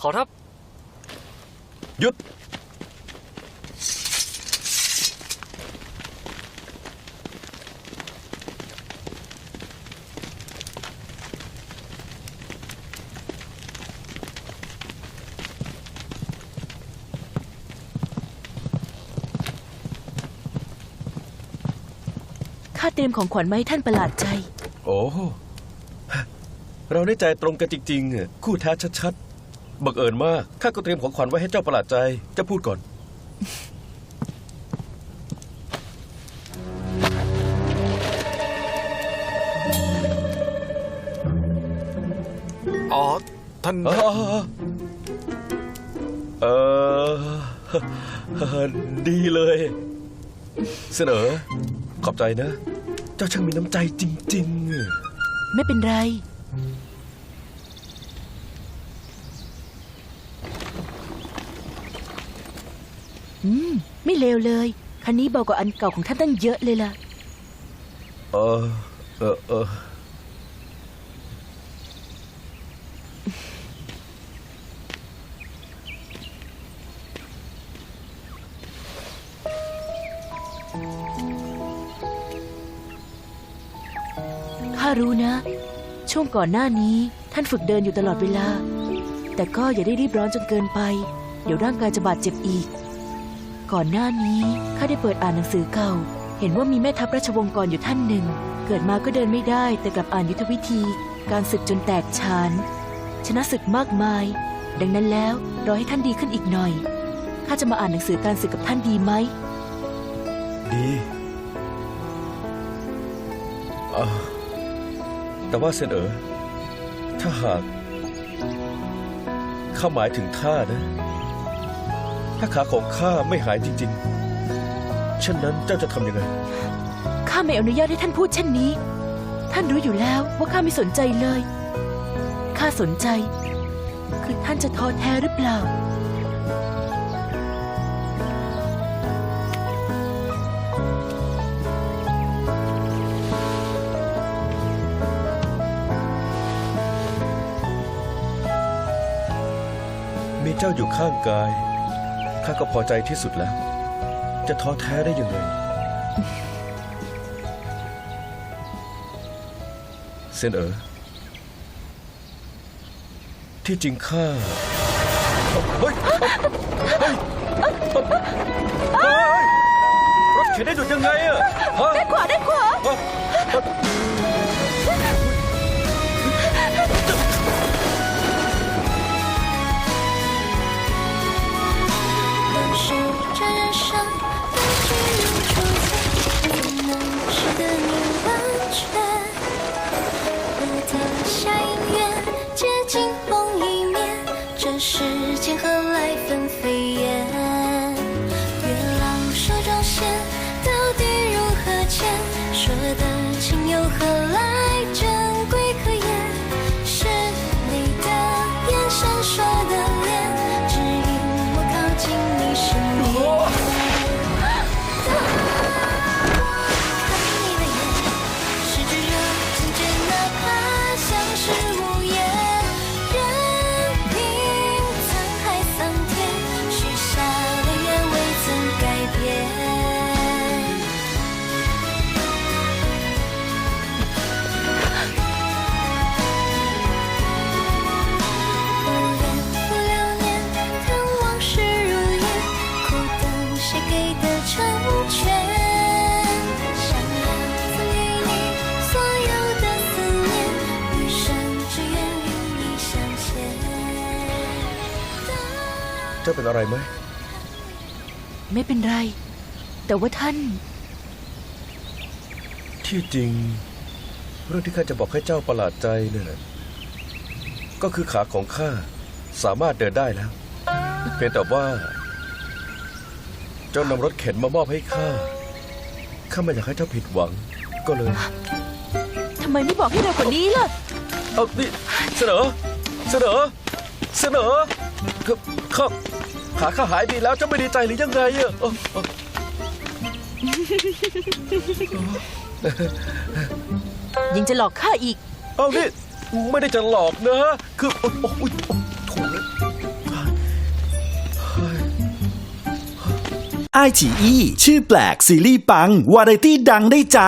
ขอรับ หยุด ข้าเตรียมของขวัญมาให้ท่านประหลาดใจ โอ้ เราได้ใจตรงกันจริงๆอะคู่แท้ชัดๆ บังเอิญมากข้าก็เตรียมของขวัญไว้ให้เจ้าประหลาดใจจะพูดก่อน อ๋อ ท่าน เออเออ ดีเลย เสนอ ขอบใจนะ เจ้าช่างมีน้ำใจจริงไม่เป็นไร อืม ไม่เลวเลย คันนี้เบากว่าอันเก่าของท่านตั้งเยอะเลยล่ะ เออ เออเออข้ารู้นะ ช่วงก่อนหน้านี้ท่านฝึกเดินอยู่ตลอดเวลา แต่ก็อย่าได้รีบร้อนจนเกินไป เดี๋ยวร่างกายจะบาดเจ็บอีก ก่อนหน้านี้ข้าได้เปิดอ่านหนังสือเก่า เห็นว่ามีแม่ทัพราชวงศ์กรอนอยู่ท่านหนึ่ง เกิดมาก็เดินไม่ได้แต่กลับอ่านยุทธวิธี การศึกจนแตกฉาน ชนะศึกมากมาย ดังนั้นแล้วรอให้ท่านดีขึ้นอีกหน่อยข้าจะมาอ่านหนังสือการศึกกับท่านดีไหมดีอ่าแต่ว่าเซนเอ๋อถ้าหากข้าหมายถึงข้านะ ถ้าขาของข้าไม่หายจริงๆเช่นนั้นเจ้าจะทำยังไง ข้าไม่อนุญาตให้ท่านพูดเช่นนี้ ท่านรู้อยู่แล้วว่าข้าไม่สนใจเลย ข้าสนใจ คือท่านจะท้อแท้หรือเปล่า มีเจ้าอยู่ข้างกาย ข้าก็พอใจที่สุดแล้ว จะท้อแท้ได้ยังไงเซนเอ๋อที่จริงข้าเฮ้ยเฮ้ยเฮ้ยรถเข็นได้หยุดยังไงอะฮะด้านขวาด้านขวา 时间和谁给的成全。想要赠予你所有的思念，余生只愿与你相牵。 เจ้าเป็นอะไรไหม ไม่เป็นไร แต่ว่าท่าน ที่จริง เรื่องที่ข้าจะบอกให้เจ้าประหลาดใจเนี่ยก็คือขาของข้าสามารถเดินได้แล้ว เพียงแต่ว่า เจ้านำรถเข็นมามอบให้ข้า ข้าไม่อยากให้เจ้าผิดหวัง ก็เลย ทำไมไม่บอกให้เร็วกว่านี้ล่ะ เอานี่เสนอ เสนอ เสนอข้าข้าขาข้าหายดีแล้วเจ้าไม่ดีใจหรือยังไงอะเอ้าเอ้ายังจะหลอกข้าอีก เอานี่ไม่ได้จะหลอกนะ คือโอ๊ยโอ๊ยโอ๊ย ไอจีอีชื่อแปลกซีรีส์ปัง วาไรตี้ดังได้ใจ